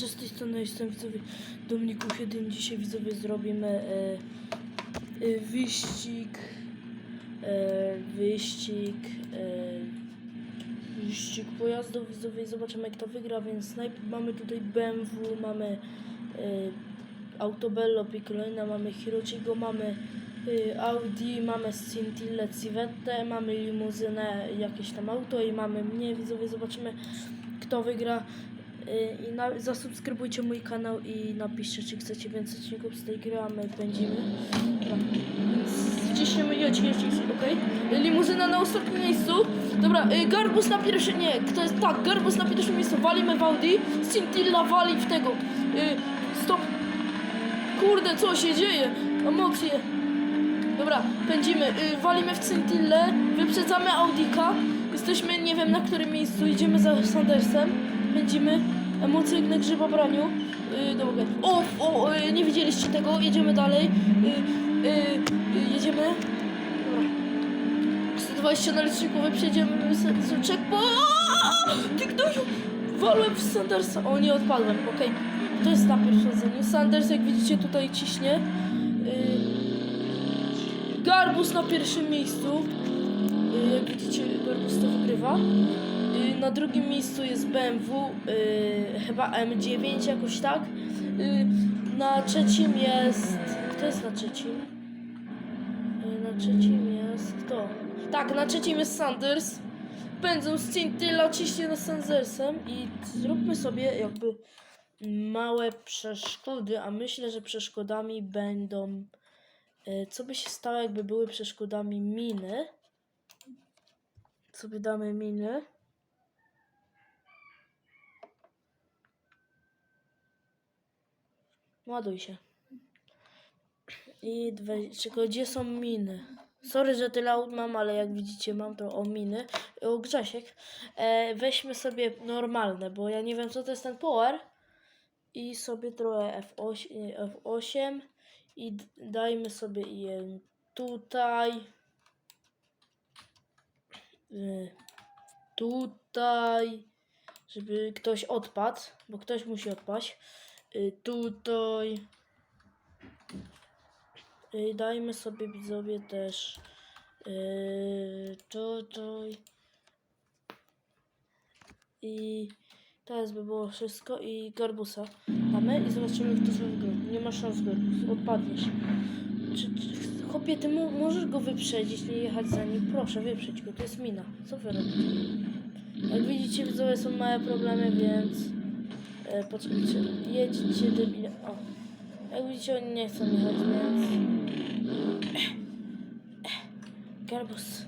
Cześć, z tej strony jestem widzowie Dominiku 7. Dzisiaj widzowie zrobimy e, e, wyścig, e, wyścig, e, wyścig pojazdów widzowie zobaczymy jak to wygra, więc najpierw mamy tutaj BMW, mamy e, Autobello Piccolina, mamy Hirocigo, mamy e, Audi, mamy Scintille Civette, mamy limuzynę, jakieś tam auto i mamy mnie widzowie, zobaczymy kto wygra. Y, I na, zasubskrybujcie mój kanał i napiszcie, czy chcecie więcej odcinków z tej gry, a my pędzimy. Dobra, więc ciśniemy, jedź, jedź, okej? Limuzyna na ostatnim miejscu. Dobra, y, Garbus na pierwszym, nie, kto jest, tak, Garbus na pierwszym miejscu, walimy w Audi, Scintilla wali w tego. Y, stop. Kurde, co się dzieje? Emocje. Dobra, pędzimy, y, walimy w Scintillę, wyprzedzamy Audika. Jesteśmy, nie wiem na którym miejscu, idziemy za Sandersem. Pędzimy, emocje jak na grzybobraniu. Yy, dobra. O, o, nie widzieliście tego, jedziemy dalej. Y, y, y, jedziemy. Dobra. 120 na liczniku, wyprzedzimy checkpoint. Ty gnoju! Walłem w Sandersa. O, nie odpadłem, okej. To jest na pierwszym Sanders, jak widzicie, tutaj ciśnie. Yy, Garbus na pierwszym miejscu. Y, Jak widzicie, Garbus to wygrywa. Na drugim miejscu jest BMW, y, chyba M9 jakoś tak. Y, Na trzecim jest... Kto jest na trzecim? Y, Na trzecim jest... Kto? Tak, na trzecim jest Sanders. Pędzą Scintylla ciśnie na Sandersem i zróbmy sobie jakby małe przeszkody, a myślę, że przeszkodami będą... Co by się stało, jakby były przeszkodami miny? sobie damy miny. Ładuj się. I dwe, czego, gdzie są miny? Sorry, że tyle aut mam, ale jak widzicie mam to o miny. O Grzesiek. E, weźmy sobie normalne, bo ja nie wiem co to jest ten power. I sobie trochę F8, F8 i dajmy sobie je tutaj. Y, tutaj, żeby ktoś odpadł, bo ktoś musi odpaść. Y, tutaj. Y, dajmy sobie widzowie też y, tutaj. I teraz by było wszystko i garbusa damy i zobaczymy kto sobie wygra. Nie ma szans garbus, odpadniesz. Czy, czy, chłopie, ty możesz go wyprzedzić, nie jechać za nim? Proszę, wyprzedź go, to jest mina. Co wy robicie? Jak widzicie, widzowie, są małe problemy, więc... E, poczekajcie, jedźcie debile... O. Jak widzicie, oni nie chcą jechać, więc... Garbus.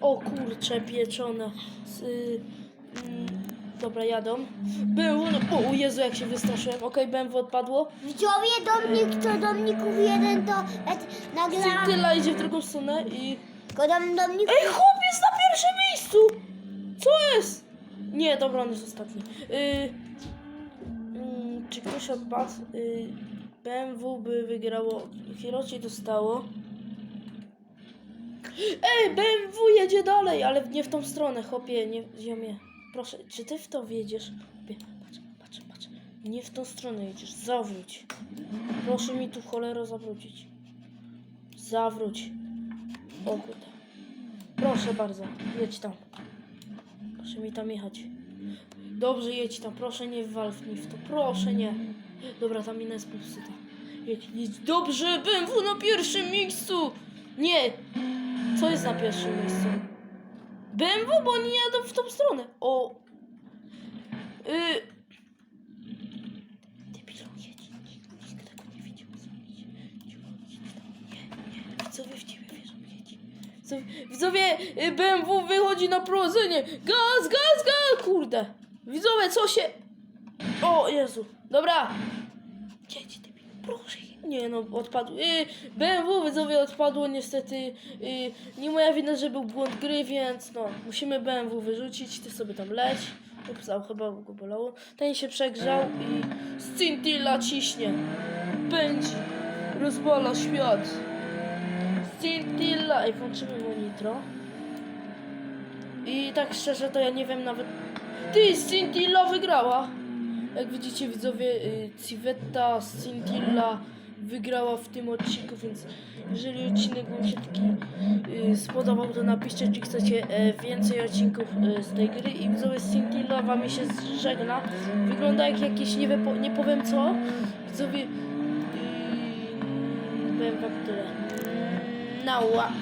O kurcze, pieczone. Z, y, mm, dobra, jadą. Był, no, o Jezu, jak się wystraszyłem. Okej, BMW odpadło. Widzowie Dominik to Dominików jeden to et, nagrałam. Cintylla idzie w drugą stronę i... Tylko dom, Ej, chłop jest na pierwszym miejscu! Co jest? Nie, dobra, on jest ostatni. Y, mm, czy ktoś odpadł? Y, BMW by wygrało, Hiroshi dostało. Ej, BMW jedzie dalej, ale nie w tą stronę, chłopie, nie, ziomie. Proszę, czy ty w to wiedziesz? Patrz, patrz, patrz. Nie w tą stronę jedziesz, zawróć. Proszę mi tu cholero zawrócić. Zawróć. O kurde. Proszę bardzo, jedź tam. Proszę mi tam jechać. Dobrze, jedź tam, proszę nie wal w w to, proszę nie. Dobra, ta mina jest popsuta. Jedź, jedź. Dobrze, BMW na pierwszym miejscu! Nie! Co jest na pierwszym miejscu? BMW, bo oni jadą w tą stronę. O! Y... Debilu, jedź. Nikt tego nie widział. Tam. W ciebie wierzą, jedź. Widzowie- y, BMW wychodzi na prowadzenie. Gaz, gaz, gaz! Kurde. Widzowie, co się... O, Jezu. Dobra. Jedź, debil. Proszę. Nie no, odpadł. Y, BMW widzowie odpadło niestety. Y, nie moja wina, że był błąd gry, więc no, musimy BMW wyrzucić. Ty sobie tam leć. Upsał, chyba go bolało. Ten się przegrzał i Scintilla ciśnie. Pędzi. Rozwala świat. Scintilla. Ej, włączymy mu nitro. I tak szczerze to ja nie wiem nawet... Ty, Scintilla wygrała! Jak widzicie widzowie, y, Civetta, Scintilla wygrała w tym odcinku, więc jeżeli odcinek wam się taki y, spodobał, to napiszcie, czy chcecie e, więcej odcinków e, z tej gry i widzowie Scintilla wam się żegna. Wygląda jak jakieś, nie, nie powiem co. Widzowie, powiem wam tyle. 那屋。